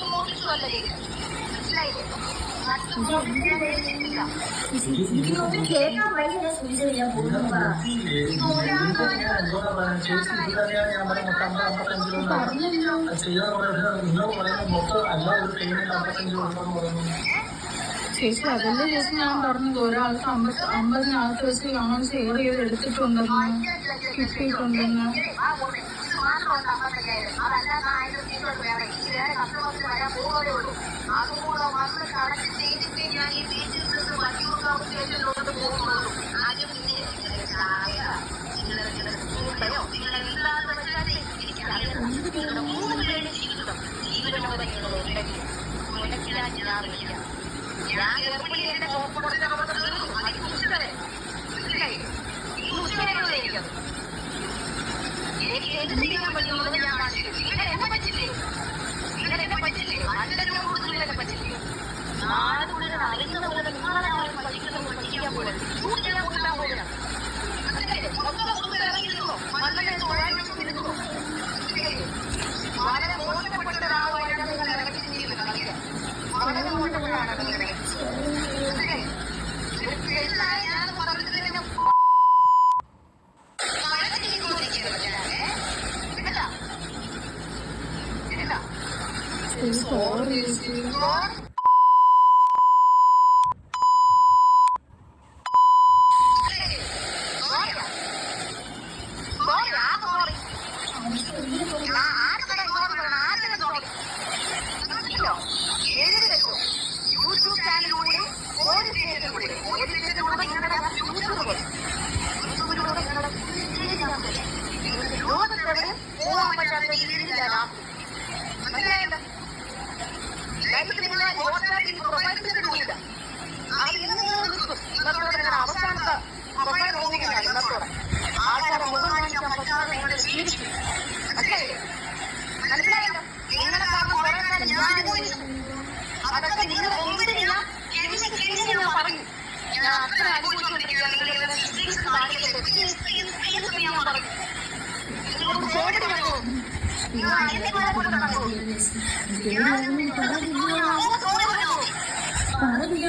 അല്ല ചെയ്തത് മനസ്സിലായില്ലേ ഇതിനൊന്നും കേൾക്കാൻ ഞാൻ സൂചിച്ച ഞാൻ പോകുന്നു പറ ചേച്ചി അതല്ലേ ചേച്ചി ഞാൻ പറഞ്ഞത് ഒരാൾക്ക് അമ്പത് അമ്പതിനകത്ത് വെച്ച് ഞങ്ങൾ ഷെയർ ചെയ്ത് എടുത്തിട്ടുണ്ടെന്ന്. കിട്ടിയിട്ടുണ്ടെന്ന് ഞാൻ ഈ എന്റെ ചോപ്പ് വട്ടിയൂർക്കാവ് ചെയ്യാൻ പറ്റുന്നത് ഞാൻ കാണിച്ചു ഇങ്ങനെ എന്നെ പറ്റില്ലേ ഇങ്ങനെ എന്നെ പറ്റില്ലേ അച്ഛനും കൂടുതൽ എന്നെ പറ്റില്ലേ നാട് മുഴുവൻ അറിയുന്നത് പോലെ നിങ്ങളെ ആരും പഠിക്കുന്നത് പഠിക്കാൻ പോലെ കൂട്ടിയാൽ കൂട്ടാൻ പോലെയാണ്? വളരെ മോശപ്പെട്ട ഒരാളായിട്ടാണ് നിങ്ങൾ ഇറങ്ങി ചെയ്യുന്നത് വളരെ മോശപ്പെട്ടാണ് നിങ്ങൾ ഇറങ്ങി മനസ്സിലായില്ലേ? എല്ലാം ഞാൻ പറഞ്ഞതിന് സോറി ചേച്ചി അതൊക്കെ നിങ്ങൾ എഴുതി ഞാൻ പറഞ്ഞു ഞാൻ അത്ര അനുഭവിച്ചുകൊണ്ടിരിക്കുകയാണ് നിങ്ങൾ ഇങ്ങനെ സ്ത്രീസ് കാണിക്കരുത്. സ്ത്രീസ് ഞാൻ പറഞ്ഞു നിങ്ങളോട് ചോദിച്ചു പറഞ്ഞു നിങ്ങൾ അയൽക്കാരെ കൊണ്ട് നടന്നു പറഞ്ഞില്ല